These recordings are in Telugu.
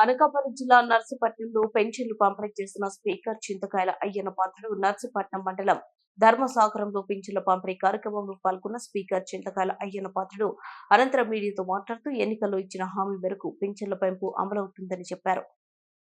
అనకాపల్లి జిల్లా నర్సీపట్నంలో పెన్షన్లు పంపిణీ చేసిన స్పీకర్ చింతకాయల అయ్యన్న పాత్రుడు నర్సీపట్నం మండలం ధర్మసాగరంలో పింఛన్ల పంపిణీ కార్యక్రమంలో పాల్గొన్న స్పీకర్ చింతకాయల అయ్యన పాత్రుడు అనంతరం మీడియాతో మాట్లాడుతూ ఎన్నికల్లో ఇచ్చిన హామీ మేరకు పింఛన్ల పెంపు అమలవుతుందని చెప్పారు.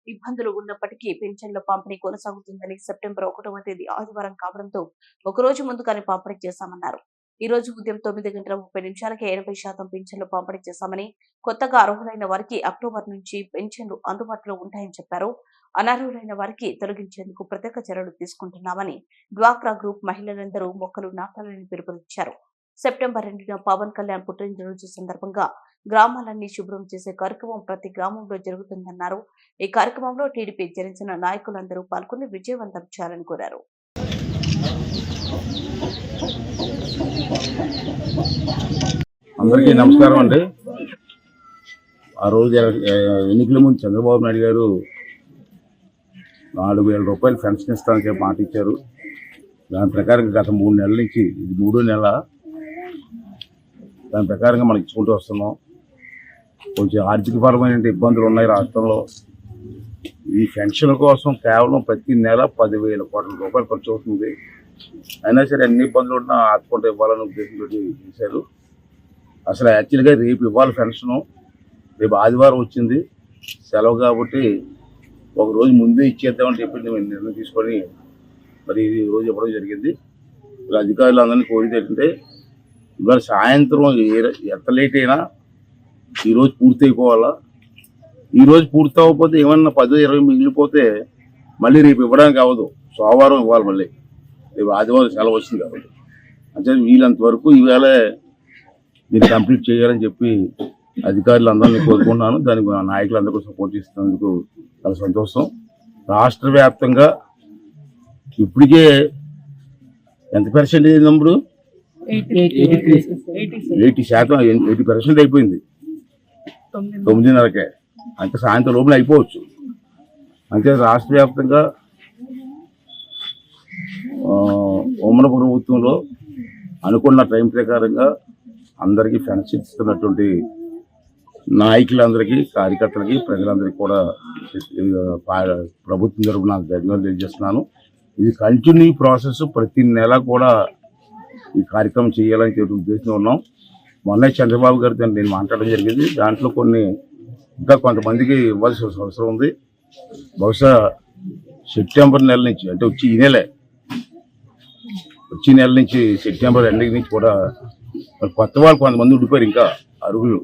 ఇబ్బందులు ఉన్నప్పటికీ పెన్షన్ల పంపిణీ కొనసాగుతుందని సెప్టెంబర్ ఒకటవ తేదీ ఆదివారం కావడంతో ఒక రోజు ముందుగానే పంపిణీ చేశామన్నారు. ఈ రోజు ఉదయం తొమ్మిది గంటల ముప్పై నిమిషాలకే ఎనభై శాతం పెన్షన్లు పంపిణీ చేశామని కొత్తగా అర్హులైన వారికి అక్టోబర్ నుంచి పెన్షన్లు అందుబాటులో ఉంటాయని చెప్పారు. అనర్హులైన వారికి తొలగించేందుకు ప్రత్యేక చర్యలు తీసుకుంటున్నామని డ్వాక్రా గ్రూప్ మహిళలందరూ మొక్కలు నాటాలని పిలుపునిచ్చారు. సెప్టెంబర్ రెండున పవన్ కళ్యాణ్ పుట్టినరోజు సందర్భంగా గ్రామాలన్నీ శుభ్రం చేసే కార్యక్రమం ప్రతి గ్రామంలో జరుగుతుందన్నారు. ఈ కార్యక్రమంలో టీడీపీ జరించిన నాయకులందరూ పాల్గొని విజయవంతం చేయాలని కోరారు. అందరికీ నమస్కారం అండి. ఆ రోజు ఎన్నికల ముందు చంద్రబాబు నాయుడు గారు నాలుగు వేల రూపాయలు పెన్షన్ ఇస్తానికి చెప్పి మాట ఇచ్చారు. దాని ప్రకారం గత మూడు నెలల నుంచి ఇది మూడో నెల. దాని ప్రకారంగా మనం ఇచ్చుకుంటూ వస్తున్నాం. కొంచెం ఆర్థికపరమైన ఇబ్బందులు ఉన్నాయి రాష్ట్రంలో. ఈ పెన్షన్ కోసం కేవలం ప్రతి నెల పదివేల కోట్ల రూపాయలు ఖర్చు అవుతుంది. అయినా సరే అన్ని ఇబ్బందులు ఉన్నా ఆదుకుంటూ ఇవ్వాలని ఉద్దేశంతో చేశారు. అసలు యాక్చువల్గా రేపు ఇవ్వాలి పెన్షను. రేపు ఆదివారం వచ్చింది. సెలవు కాబట్టి ఒక రోజు ముందే ఇచ్చేద్దామని చెప్పి మేము నిర్ణయం తీసుకొని మరి ఇది రోజు ఇవ్వడం జరిగింది. ఇలా అధికారులు అందరినీ కోరితే ఏంటంటే ఇవాళ సాయంత్రం ఏ- ఎంత లేట్ అయినా ఈరోజు పూర్తి అయిపోవాలా? ఈరోజు పూర్తి అవ్వకపోతే ఏమన్నా పదో ఇరవై మిగిలిపోతే మళ్ళీ రేపు ఇవ్వడానికి అవ్వదు. సోమవారం ఇవ్వాలి మళ్ళీ. రేపు ఆదివారం సెలవు వచ్చింది కాబట్టి. అంటే వీలంత వరకు ఈవేళ దీన్ని కంప్లీట్ చేయాలని చెప్పి అధికారులు అందరినీ కోరుకున్నాను. దానికి మా నాయకులందరికీ సపోర్ట్ ఇస్తున్నందుకు చాలా సంతోషం. రాష్ట్ర వ్యాప్తంగా ఇప్పటికే ఎంత పర్సెంటేజ్ నెంబరు ఎయిటీ శాతం ఎయిటీ పర్సెంట్ అయిపోయింది. తొమ్మిదిన్నరకే. అంటే సాయంత్రం లోపల అయిపోవచ్చు. అంటే రాష్ట్ర వ్యాప్తంగా ఉమ్మడి ప్రభుత్వంలో అనుకున్న టైం ప్రకారంగా అందరికీ ఫ్రెండ్షిప్ ఇస్తున్నటువంటి నాయకులందరికీ కార్యకర్తలకి ప్రజలందరికీ కూడా ప్రభుత్వం తరపున నాకు ధన్యవాదాలు తెలియజేస్తున్నాను. ఇది కంటిన్యూ ప్రాసెస్ ప్రతి నెల కూడా ఈ కార్యక్రమం చేయాలని చెప్పి ఉద్దేశంలో ఉన్నాం. మొన్న చంద్రబాబు గారితో నేను మాట్లాడడం జరిగింది. దాంట్లో కొన్ని ఇంకా కొంతమందికి ఇవ్వాల్సిన అవసరం ఉంది. బహుశా సెప్టెంబర్ నెల నుంచి అంటే వచ్చి ఈ నెలే వచ్చే నెల నుంచి సెప్టెంబర్ ఎండింగ్ నుంచి కూడా మరి కొత్త వాళ్ళు కొంతమంది ఉండిపోయారు ఇంకా అరుగులు.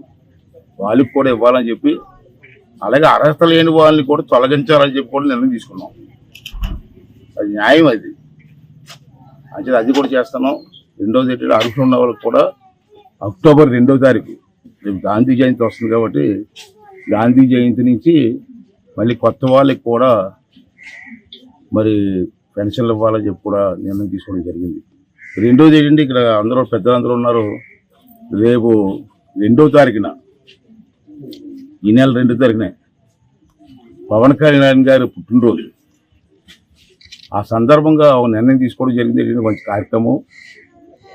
వాళ్ళకి కూడా ఇవ్వాలని చెప్పి అలాగే అర్హత లేని వాళ్ళని కూడా తొలగించాలని చెప్పి కూడా నిర్ణయం తీసుకున్నాం. అది న్యాయం అది. అంటే అది కూడా చేస్తున్నాం. రెండవ తేదీలో అర్హులు ఉన్న వాళ్ళకి కూడా అక్టోబర్ రెండో తారీఖు రేపు గాంధీ జయంతి వస్తుంది కాబట్టి గాంధీ జయంతి నుంచి మళ్ళీ కొత్త వాళ్ళకి కూడా మరి పెన్షన్లు ఇవ్వాలని చెప్పి కూడా నిర్ణయం తీసుకోవడం జరిగింది. రెండోది ఏంటంటే ఇక్కడ అందరూ పెద్దలందరూ ఉన్నారు. రేపు రెండో తారీఖున ఈ నెల రెండో తారీఖునే పవన్ కళ్యాణ్ గారి పుట్టినరోజు. ఆ సందర్భంగా ఒక నిర్ణయం తీసుకోవడం జరిగింది. ఏంటంటే మంచి కార్యక్రమం.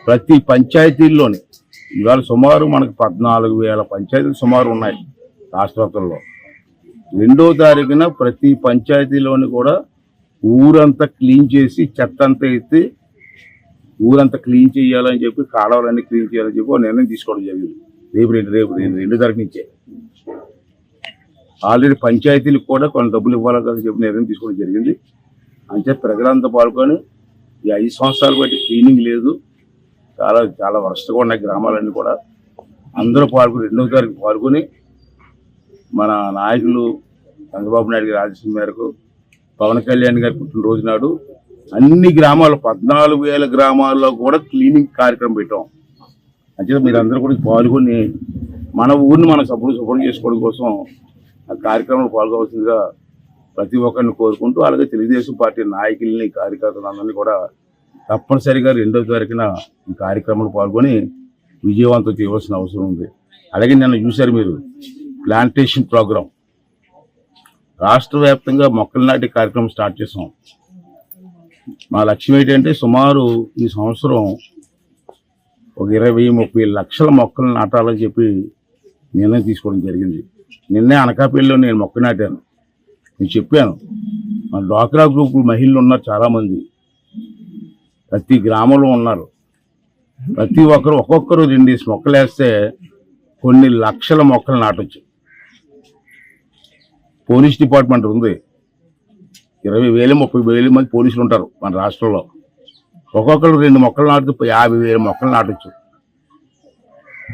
ప్రతి పంచాయతీల్లోని ఇవాళ సుమారు మనకు పద్నాలుగు వేల పంచాయతీలు సుమారు ఉన్నాయి రాష్ట్ర రెండో తారీఖున ప్రతి పంచాయతీలోని కూడా ఊరంతా క్లీన్ చేసి చెత్త అంతా ఎత్తి ఊరంతా క్లీన్ చేయాలని చెప్పి కాలువలన్నీ క్లీన్ చేయాలని చెప్పి ఒక నిర్ణయం తీసుకోవడం జరిగింది. రేపు రెండు రేపు రెండు రెండు తారీఖు నుంచే. ఆల్రెడీ పంచాయతీలకు కూడా కొన్ని డబ్బులు ఇవ్వాలని చెప్పి నిర్ణయం తీసుకోవడం జరిగింది. అంటే ప్రజలంతా పాల్గొని ఈ ఐదు సంవత్సరాలు బట్టి క్లీనింగ్ లేదు. చాలా చాలా వరస్ట్గా ఉన్నాయి గ్రామాలన్నీ కూడా. అందరూ పాల్గొని రెండో తారీఖు పాల్గొని మన నాయకులు చంద్రబాబు నాయుడు గారి ఆదేశం మేరకు పవన్ కళ్యాణ్ గారి పుట్టినరోజు నాడు అన్ని గ్రామాలు పద్నాలుగు వేల గ్రామాల్లో కూడా క్లీనింగ్ కార్యక్రమం పెట్టాం. అంటే మీరందరూ కూడా పాల్గొని మన ఊరిని మనం సపోర్ట్ సపోర్ట్ చేసుకోవడం కోసం ఆ కార్యక్రమంలో పాల్గొవలసిందిగా ప్రతి ఒక్కరిని కోరుకుంటూ అలాగే తెలుగుదేశం పార్టీ నాయకుల్ని కార్యకర్తలందరినీ కూడా తప్పనిసరిగా రెండో తారీఖున ఈ కార్యక్రమంలో పాల్గొని విజయవంతం చేయవలసిన అవసరం ఉంది. అలాగే నిన్న చూశారు మీరు ప్లాంటేషన్ ప్రోగ్రాం. రాష్ట్ర వ్యాప్తంగా మొక్కలు నాటే కార్యక్రమం స్టార్ట్ చేసాం. మా లక్ష్యం ఏంటంటే సుమారు ఈ సంవత్సరం ఒక ఇరవై ముప్పై లక్షల మొక్కలు నాటాలని చెప్పి నిర్ణయం తీసుకోవడం జరిగింది. నిన్నే అనకాపల్లిలో నేను మొక్క నాటాను. నేను చెప్పాను. మన డ్వాక్రా గ్రూప్ మహిళలు ఉన్నారు చాలామంది. ప్రతి గ్రామంలో ఉన్నారు. ప్రతి ఒక్కరు ఒక్కొక్కరు రెండేసి మొక్కలు వేస్తే కొన్ని లక్షల మొక్కలు నాటొచ్చు. పోలీస్ డిపార్ట్మెంట్ ఉంది. ఇరవై వేలు ముప్పై వేలు మంది పోలీసులు ఉంటారు మన రాష్ట్రంలో. ఒక్కొక్కరు రెండు మొక్కలు నాటితే యాభై వేల మొక్కలు నాటచ్చు.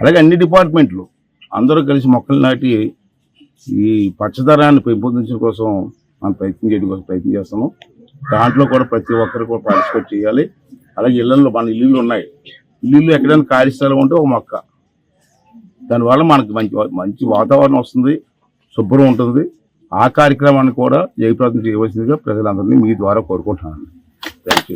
అలాగే అన్ని డిపార్ట్మెంట్లు అందరూ కలిసి మొక్కలు నాటి ఈ పచ్చదనాన్ని పెంపొందించడం కోసం మనం ప్రయత్నం చేయడం కోసం ప్రయత్నం చేస్తున్నాం. దాంట్లో కూడా ప్రతి ఒక్కరు కూడా పార్టిసిపేట్ చేయాలి. అలాగే ఇళ్ళలో మన ఇల్లులు ఉన్నాయి. ఇల్లు ఎక్కడైనా ఖాళీ స్థలం ఉంటే ఒక మొక్క. దానివల్ల మనకి మంచి మంచి వాతావరణం వస్తుంది. శుభ్రం ఉంటుంది. ఆ కార్యక్రమాన్ని కూడా జయప్రదం చేయవలసిందిగా ప్రజలందరినీ మీ ద్వారా కోరుకుంటున్నాను. Thank you